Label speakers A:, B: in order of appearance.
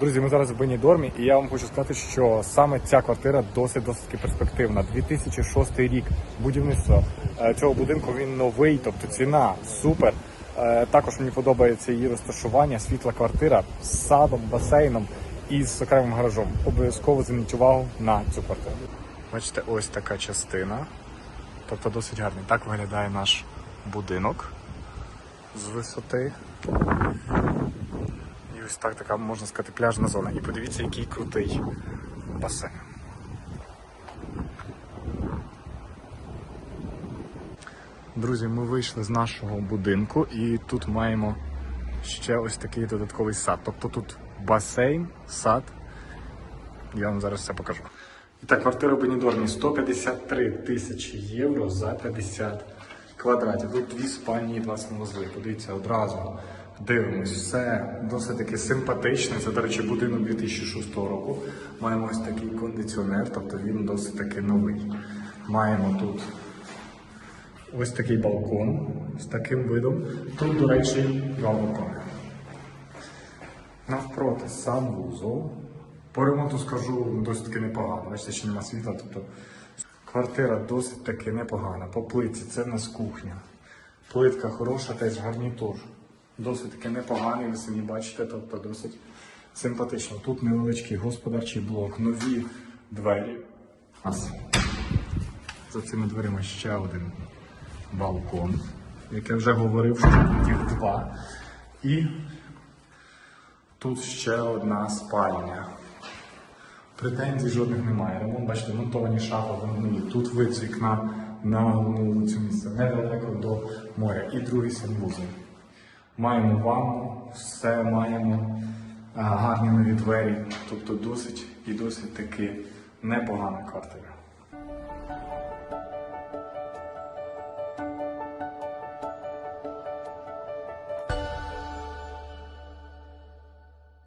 A: Друзі, ми зараз в Бенідормі, і я вам хочу сказати, що саме ця квартира досить досить перспективна. 2006 рік будівництва е, цього будинку він новий, тобто ціна супер. Е, Також мені подобається її розташування, світла квартира з садом, басейном і з окремим гаражом. Обов'язково зверніть увагу на цю квартиру. Бачите, ось така частина. Тобто досить гарний. Так виглядає наш будинок з висоти. Ось так така можна сказати пляжна зона. І подивіться, який крутий басейн. Друзі, ми вийшли з нашого будинку і тут маємо ще ось такий додатковий сад. Тобто тут басейн, сад. Я вам зараз все покажу. І так, квартира в Бенідормі 153 тисячі євро за 50 квадратів. Тут дві спальні і два санвузли. Подивіться одразу. Дивимось, все досить таки симпатичне. Це, до речі, будинок 2006 року. Маємо ось такий кондиціонер, тобто він досить таки новий. Маємо тут ось такий балкон з таким видом. Тут, до речі, два балкони. Навпроти санвузол. По ремонту скажу досить таки непогано. Бачите, ще нема світла, тобто квартира досить таки непогана. По плитці це в нас кухня. Плитка хороша, теж гарнітур. Досить таки непоганий, ви самі бачите, тобто досить симпатично. Тут невеличкий господарчий блок, нові двері. У нас за цими дверима ще один балкон, як я вже говорив, що їх два. І тут ще одна спальня. Претензій жодних немає. Ремонт, бачите, монтовані шафи вимкнені. Тут вид з вікна на головну цю місце, недалеко до моря. І другий санвузол. Маємо ванну, все маємо а, гарні нові двері. Тобто досить і досить таки непогана квартира.